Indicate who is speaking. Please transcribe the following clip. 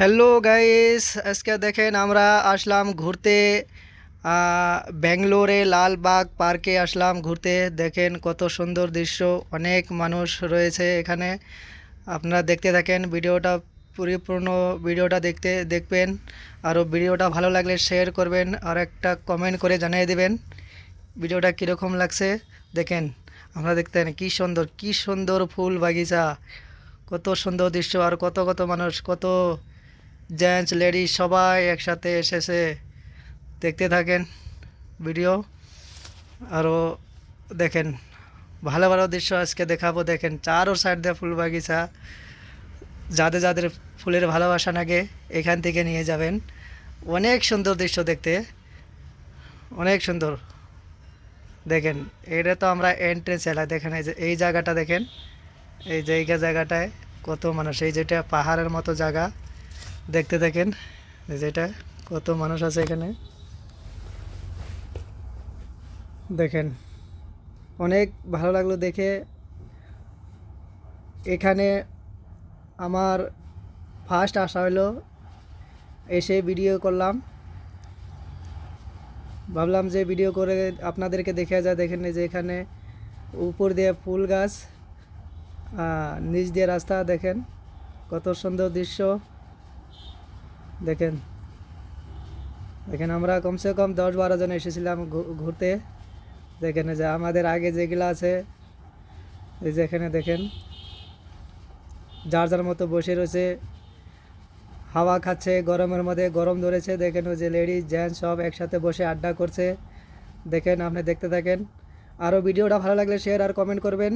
Speaker 1: Hello guys আজকে দেখেন আমরা আসলাম ঘুরতে ব্যাঙ্গালোরে লালবাগ পার্কে আসলাম ঘুরতে। দেখেন কত সুন্দর দৃশ্য, অনেক মানুষ রয়েছে এখানে। আপনারা দেখতে থাকেন ভিডিওটা, পরিপূর্ণ ভিডিওটা দেখতে, দেখবেন। আরও ভিডিওটা ভালো লাগলে শেয়ার করবেন, আর একটা কমেন্ট করে জানিয়ে দেবেন, ভিডিওটা কীরকম লাগছে। দেখেন, আমরা দেখতেন কী সুন্দর কী সুন্দর ফুল বাগিচা। কত সুন্দর দৃশ্য, আর কত কত মানুষ, কত জেন্টস, লেডিস সবাই একসাথে এসেছে। দেখতে থাকেন ভিডিও। আরও দেখেন, ভালো ভালো দৃশ্য আজকে দেখাবো। দেখেন চারও সাইড দিয়ে ফুল বাগিচা। যাদের যাদের ফুলের ভালোবাসা লাগে, এখান থেকে নিয়ে যাবেন। অনেক সুন্দর দৃশ্য দেখতে। অনেক সুন্দর। দেখেন, এটা তো আমরা এন্ট্রেন্স এলাকা দেখেন, এই যে, এই জায়গাটা দেখেন। এই জায়গা জায়গাটায় কত মানুষ। এই যেটা পাহাড়ের মতো জায়গা। দেখতে এই যেটা কত মানুষ আছে এখানে। দেখেন, অনেক ভালো লাগল দেখে। এখানে আমার ফার্স্ট আসা হলো, এসে ভিডিও করলাম। ভাবলাম যে ভিডিও করে আপনাদেরকে দেখে যায় দেখেন যে এখানে উপর দিয়ে ফুল গাছ নিচ দিয়ে রাস্তা দেখেন, কত সুন্দর দৃশ্য। দেখেন। দেখেন আমরা কমসে কম দশ বারো জন এসেছিলাম ঘুরতে। দেখেন যে আমাদের আগে যেগুলো আছে, এই যে এখানে দেখেন। যার যার মতো বসে রয়েছে, হাওয়া খাচ্ছে, গরমের মধ্যে গরম ধরেছে। দেখেন ওই যে লেডিস জেন্টস সব একসাথে বসে আড্ডা করছে। দেখেন, আপনি দেখতে থাকেন। আরও ভিডিওটা ভালো লাগলে শেয়ার আর কমেন্ট করবেন।